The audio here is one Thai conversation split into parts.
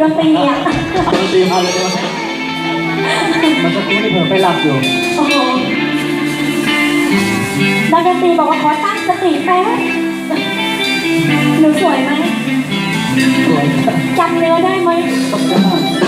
ดนตรีอะเอาดนตรีมาเลยได้ไหมมันสักครู่นี่เผื่อไปหลับอยู่โอ้โหนักดนตรีบอกว่าขอตั้งสติแป๊บหนูสวยไหมสวยจำเนื้อได้ไหมต้องจะมา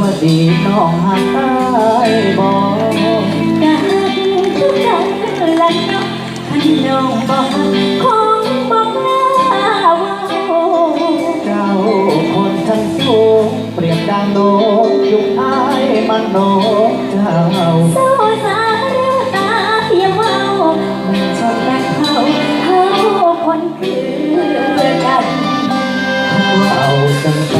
วดีน้องหักอายบอกกันทุกอย่างละเนาะท่านน้องบอกคงบอกลาว่าเจ้าคนชั้นสูงเปรียบดังโนกยุคอายมันโนเจ้าโซสาเรือตาอย่าเมามันชนกันเขาเขาคนคือกันว่าเอาจังจัง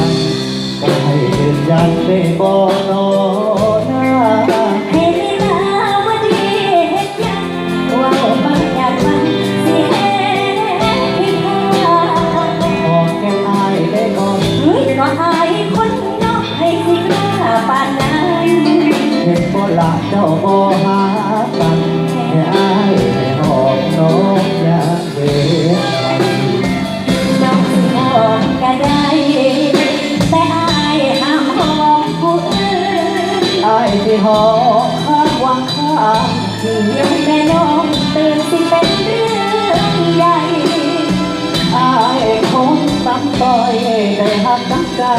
ละเจ้าบ่หากันให้อายให้หอมน้องยากเห็นน้องสิหอมก็ได้ แต่อายห้ามหอมผู้อื่นอายที่หอมข้างวังข้างคืนเดี๋ยวแม่น้องตื่นสิเป็นเรื่องใหญ่อายคงตั้งต่อยได้หักกับเจ้า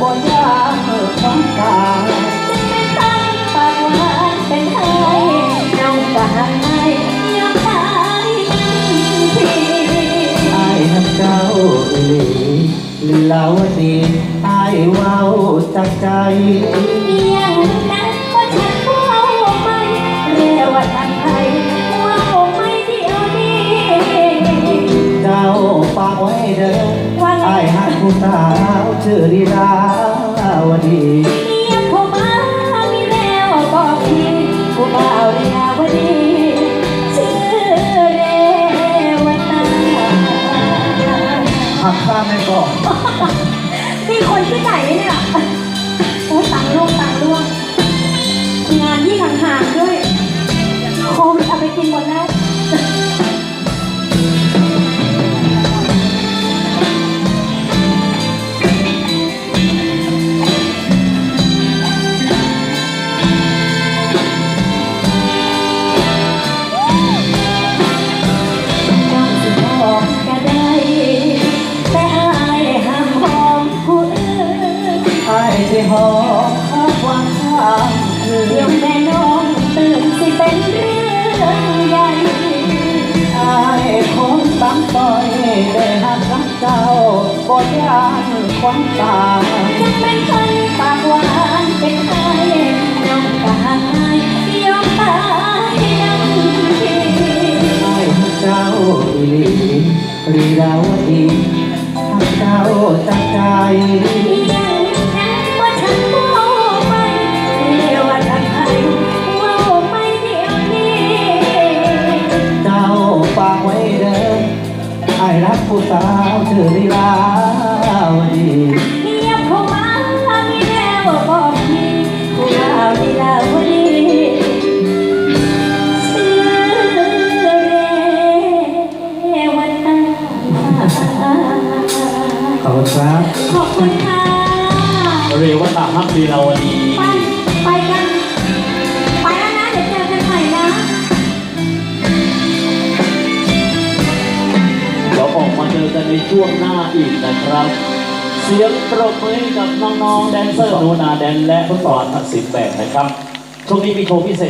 บ่ย เจ้าอีหลีลีลาวดีอายเว้าจากใจอย่างนั้นก็ฉันว่าไม่เรียกว่าทางไทยว่าไม่เดียวนี้ เจ้าฝากไว้เด้อว่าไงอายหักผู้สาวชื่อลีลาวดี หักข้ามไม่บอกนี่คนที่ไหนเนี่ยโอ้ยตังร่วงตังร่วงงานที่ห่างๆด้วยโควิดเอาไปกินหมดแล้ว ที่หอมข้างวังข้างคืเดี๋ยวนแม่น้องตื่นสิเป็นเรื่องใหญ่อายคงตั้งต่อยได้หักกับเจ้าบ่ยานความตายจะเป็นคนปากหวานเป็นใครน้องกายยอมตายทันทีไอ้เจ้าอีหลีรีดาวดีหักเจ้าจากใจากไว้เด้อไอ้รักผู้สาวชื่อลีลาวดีเงียบเข้ามามีแนวบอกพี่ผู้บ่าวลีลาวดีชื่อเรวตาขอบคุณครับขอบคุณค่ะเรวตาฮักลีลาวดี ช่วงหน้าอีกนะครับ เสียงปรบมือกับน้องๆแดนเซอร์โนนาแดนและผู้สอนทักษิณแบกนะครับช่วงนี้มีโชว์พิเศษ